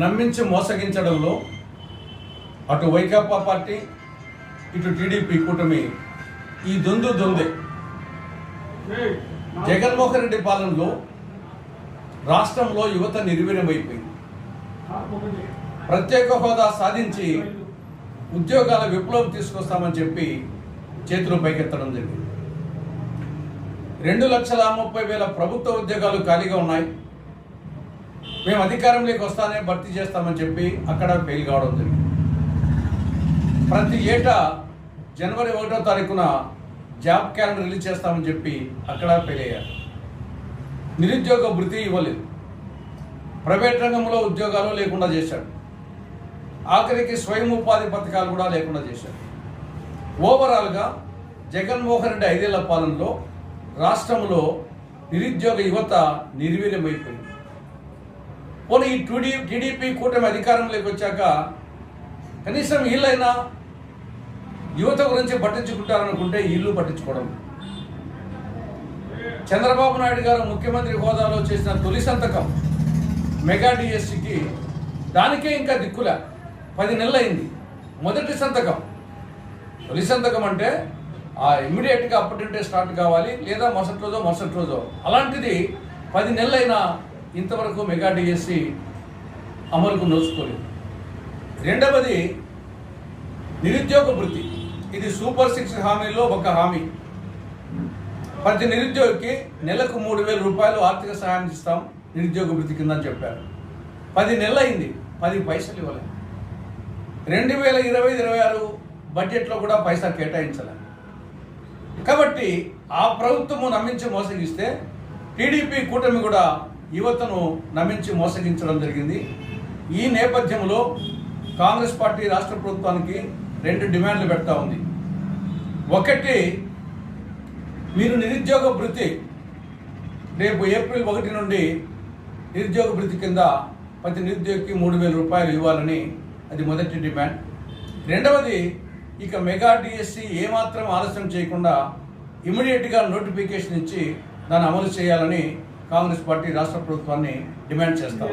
నమ్మించి మోసగించడంలో అటు వైకాపా పార్టీ ఇటు టీడీపీ కూటమి ఈ దొందు దొందే. జగన్మోహన్ రెడ్డి పాలనలో రాష్ట్రంలో యువత నిర్వీర్యమైపోయింది. ప్రత్యేక హోదా సాధించి ఉద్యోగాల విప్లవం తీసుకొస్తామని చెప్పి చేతులు పైకెత్తడం జరిగింది. రెండు లక్షల ముప్పై వేల ప్రభుత్వ ఉద్యోగాలు ఖాళీగా ఉన్నాయి. మేము అధికారంలోకి వస్తానే భర్తీ చేస్తామని చెప్పి అక్కడ ఫెయిల్ కావడం జరిగింది. ప్రతి ఏటా జనవరి ఒకటో తారీఖున జాబ్ క్యాలెండర్ రిలీజ్ చేస్తామని చెప్పి అక్కడ ఫెయిల్ అయ్యారు. నిరుద్యోగ భృతి ఇవ్వలేదు. ప్రైవేట్ రంగంలో ఉద్యోగాలు లేకుండా చేశాడు ఆఖరికి స్వయం ఉపాధి పథకాలు కూడా లేకుండా చేశాడు ఓవరాల్గా జగన్మోహన్ రెడ్డి ఐదేళ్ళ పాలనలో రాష్ట్రంలో నిరుద్యోగ యువత నిర్వీర్యమైపోయింది. పోనీ ఈ టీడీ టీడీపీ కూటమి అధికారంలోకి వచ్చాక కనీసం వీళ్ళైనా యువత గురించి పట్టించుకుంటారనుకుంటే ఇల్లు పట్టించుకోవడం. చంద్రబాబు నాయుడు గారు ముఖ్యమంత్రి హోదాలో చేసిన తొలి సంతకం మెగా డిఎస్సికి దానికే ఇంకా దిక్కులే. పది నెలలైంది. మొదటి సంతకం. తొలి సంతకం అంటే ఆ ఇమ్మీడియట్గా అప్పటింటే స్టార్ట్ కావాలి లేదా మరుసటి రోజో మరుసటి రోజో. అలాంటిది పది నెలలైనా ఇంతవరకు మెగా డిఎస్సి అమలుకు నోచుకోలేదు రెండవది నిరుద్యోగ వృత్తి. ఇది సూపర్ సిక్స్ హామీలో ఒక హామీ. ప్రతి నిరుద్యోగికి నెలకు మూడు వేల రూపాయలు ఆర్థిక సహాయం ఇస్తాం నిరుద్యోగ వృత్తి కింద అని చెప్పారు. పది నెలలు అయింది పది పైసలు ఇవ్వలేదు. రెండు వేల ఇరవై ఇరవై ఆరు బడ్జెట్లో కూడా పైసా కేటాయించలే. కాబట్టి ఆ ప్రభుత్వము నమ్మించి మోసగిస్తే టీడీపీ కూటమి కూడా యువతను నమ్మించి మోసగించడం జరిగింది. ఈ నేపథ్యంలో కాంగ్రెస్ పార్టీ రాష్ట్ర ప్రభుత్వానికి రెండు డిమాండ్లు పెడతా ఉంది. ఒకటి మీరు నిరుద్యోగ భృతి రేపు ఏప్రిల్ ఒకటి నుండి నిరుద్యోగ భృతి కింద ప్రతి నిరుద్యోగికి మూడు వేల రూపాయలు ఇవ్వాలని అది మొదటి డిమాండ్. రెండవది ఇక మెగా డిఎస్సి ఏమాత్రం ఆలస్యం చేయకుండా ఇమీడియట్గా నోటిఫికేషన్ ఇచ్చి దాన్ని అమలు చేయాలని కాంగ్రెస్ పార్టీ రాష్ట్ర ప్రభుత్వాన్ని డిమాండ్ చేస్తాం